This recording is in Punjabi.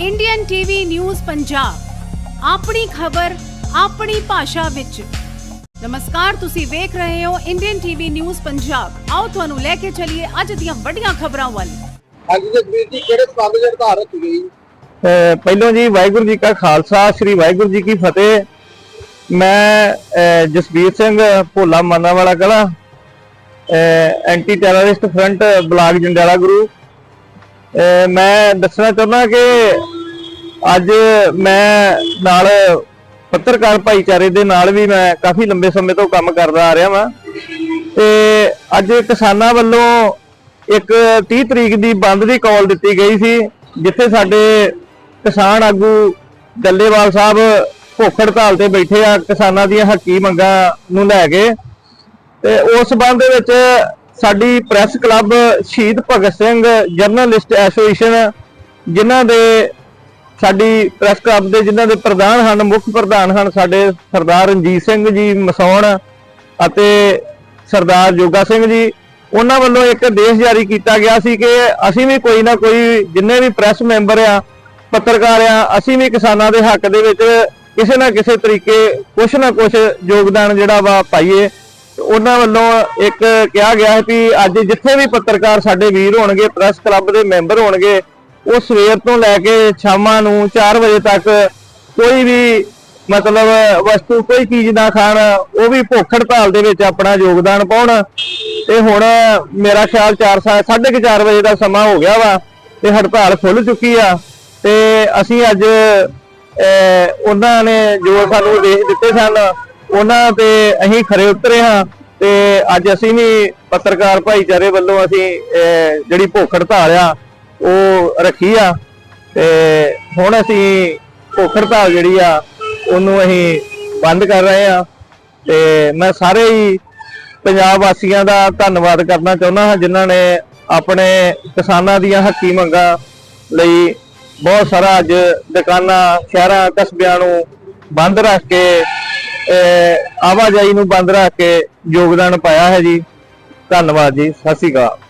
ਇੰਡੀਅਨ ਟੀਵੀ ਨਿਊਜ਼ ਪੰਜਾਬ ਆਪਣੀ ਖਬਰ ਆਪਣੀ ਭਾਸ਼ਾ ਵਿੱਚ। ਨਮਸਕਾਰ ਤੁਸੀਂ ਵੇਖ ਰਹੇ ਹੋ ਇੰਡੀਅਨ ਟੀਵੀ ਨਿਊਜ਼ ਪੰਜਾਬ ਆਓ ਤੁਹਾਨੂੰ ਲੈ ਕੇ ਚੱਲੀਏ ਅੱਜ ਦੀਆਂ ਵੱਡੀਆਂ ਖਬਰਾਂ ਵੱਲ। ਹਾਂਜੀ ਜਸਵੀਰ ਜੀ ਕਿਹੜੇ ਸੰਬੰਧ ਚ ਹੜਤਾਲ ਰੱਖੀ ਗਈ ਪਹਿਲੋਂ ਜੀ ਵਾਹਿਗੁਰੂ ਜੀ ਕਾ ਖਾਲਸਾ ਸ੍ਰੀ ਵਾਹਿਗੁਰੂ ਜੀ ਕੀ ਫਤਿਹ। ਮੈਂ ਅਹ Jasbir Singh Bhola Manawala Kalan anti terrorist front block Jandiala Guru. ਮੈਂ ਦੱਸਣਾ ਚਾਹੁੰਦਾ ਕਿ ਅੱਜ ਮੈਂ ਨਾਲ ਪੱਤਰਕਾਰ ਭਾਈਚਾਰੇ ਦੇ ਨਾਲ ਵੀ ਮੈਂ ਕਾਫੀ ਲੰਬੇ ਸਮੇਂ ਤੋਂ ਕੰਮ ਕਰਦਾ ਆ ਰਿਹਾ ਵਾਂ। ਤੇ ਅੱਜ ਕਿਸਾਨਾਂ ਵੱਲੋਂ ਇੱਕ 30 ਤਰੀਕ ਦੀ ਬੰਦ ਦੀ ਕਾਲ ਦਿੱਤੀ ਗਈ ਸੀ, ਜਿੱਥੇ ਸਾਡੇ ਕਿਸਾਨ ਆਗੂ ਗੱਲੇਵਾਲ ਸਾਹਿਬ ਭੁੱਖ ਹੜਤਾਲ ਤੇ ਬੈਠੇ ਆ, ਕਿਸਾਨਾਂ ਦੀਆਂ ਹੱਕੀ ਮੰਗਾਂ ਨੂੰ ਲੈ ਕੇ। ਤੇ ਉਸ ਸੰਬੰਧ ਦੇ ਵਿੱਚ ਸਾਡੀ ਪ੍ਰੈਸ ਕਲੱਬ ਸ਼ਹੀਦ ਭਗਤ ਸਿੰਘ ਜਰਨਲਿਸਟ ਐਸੋਸੀਏਸ਼ਨ, ਜਿਨ੍ਹਾਂ ਦੇ ਸਾਡੀ ਪ੍ਰੈਸ ਕਲੱਬ ਦੇ ਜਿਨ੍ਹਾਂ ਦੇ ਪ੍ਰਧਾਨ ਹਨ, ਮੁੱਖ ਪ੍ਰਧਾਨ ਹਨ ਸਾਡੇ ਸਰਦਾਰ ਰਣਜੀਤ ਸਿੰਘ ਜੀ ਮਸੌਣ ਅਤੇ ਸਰਦਾਰ ਜੋਗਾ ਸਿੰਘ ਜੀ, ਉਹਨਾਂ ਵੱਲੋਂ ਇੱਕ ਆਦੇਸ਼ ਜਾਰੀ ਕੀਤਾ ਗਿਆ ਸੀ ਕਿ ਅਸੀਂ ਵੀ ਕੋਈ ਨਾ ਕੋਈ ਜਿੰਨੇ ਵੀ ਪ੍ਰੈਸ ਮੈਂਬਰ ਆ, ਪੱਤਰਕਾਰ ਆ, ਅਸੀਂ ਵੀ ਕਿਸਾਨਾਂ ਦੇ ਹੱਕ ਦੇ ਵਿੱਚ ਕਿਸੇ ਨਾ ਕਿਸੇ ਤਰੀਕੇ ਕੁਛ ਨਾ ਕੁਛ ਯੋਗਦਾਨ ਜਿਹੜਾ ਵਾ ਪਾਈਏ। ਉਹਨਾਂ ਵੱਲੋਂ ਇੱਕ ਕਿਹਾ ਗਿਆ ਹੈ ਕਿ ਅੱਜ ਜਿੱਥੇ ਵੀ ਪੱਤਰਕਾਰ ਸਾਡੇ ਵੀਰ ਹੋਣਗੇ ਪ੍ਰੈਸ ਕਲੱਬ ਦੇ ਮੈਂਬਰ ਹੋਣਗੇ ਉਹ ਸਵੇਰ ਤੋਂ ਲੈ ਕੇ ਸ਼ਾਮਾਂ ਨੂੰ 4 ਵਜੇ ਤੱਕ ਕੋਈ ਵੀ ਮਤਲਬ ਵਸਤੂ ਕੋਈ ਚੀਜ਼ ਨਾ ਖਾਣ ਉਹ ਵੀ ਭੁੱਖ ਹੜਤਾਲ ਦੇ ਵਿੱਚ ਆਪਣਾ ਯੋਗਦਾਨ ਪਾਉਣ। ਤੇ ਹੁਣ ਮੇਰਾ ਖਿਆਲ 4 4:30 ਵਜੇ ਦਾ ਸਮਾਂ ਹੋ ਗਿਆ ਵਾ ਤੇ ਹੜਤਾਲ ਖੁੱਲ ਚੁੱਕੀ ਆ। ਤੇ ਅਸੀਂ ਅੱਜ ਅਹ, ਉਹਨਾਂ ਨੇ ਜੋ ਸਾਨੂੰ ਆਦੇਸ਼ ਦਿੱਤੇ ਸਨ ਉਹਨਾਂ ਤੇ ਅਸੀਂ ਖਰੇ ਉਤਰੇ ਹਾਂ ਤੇ ਅੱਜ ਅਸੀਂ ਵੀ ਪੱਤਰਕਾਰ ਭਾਈਚਾਰੇ ਵੱਲੋਂ ਅਸੀਂ ਜਿਹੜੀ ਭੁੱਖ ਹੜਤਾਲ ਆ, ਉਹ ਰੱਖੀ ਆ। ਤੇ ਹੁਣ ਅਸੀਂ ਭੁੱਖ ਹੜਤਾਲ ਜਿਹੜੀ ਆ, ਉਹਨੂੰ ਅਸੀਂ ਬੰਦ ਕਰ ਰਹੇ ਆ ਤੇ ਮੈਂ ਸਾਰੇ ਹੀ ਪੰਜਾਬ ਵਾਸੀਆਂ ਦਾ ਧੰਨਵਾਦ ਕਰਨਾ ਚਾਹੁੰਦਾ ਹਾਂ, ਜਿਨ੍ਹਾਂ ਨੇ ਆਪਣੇ ਕਿਸਾਨਾਂ ਦੀਆਂ ਹੱਕੀ ਮੰਗਾਂ ਲਈ ਬਹੁਤ ਸਾਰਾ ਅੱਜ ਦੁਕਾਨਾਂ, ਸ਼ਹਿਰਾਂ, ਕਸਬਿਆਂ ਨੂੰ ਬੰਦ ਰੱਖ ਕੇ ਆਵਾਜਾਈ ਨੂੰ ਬੰਦ ਰੱਖ ਕੇ ਯੋਗਦਾਨ ਪਾਇਆ ਹੈ ਜੀ। ਧੰਨਵਾਦ ਜੀ। ਸਤਿ ਸ਼੍ਰੀ ਅਕਾਲ।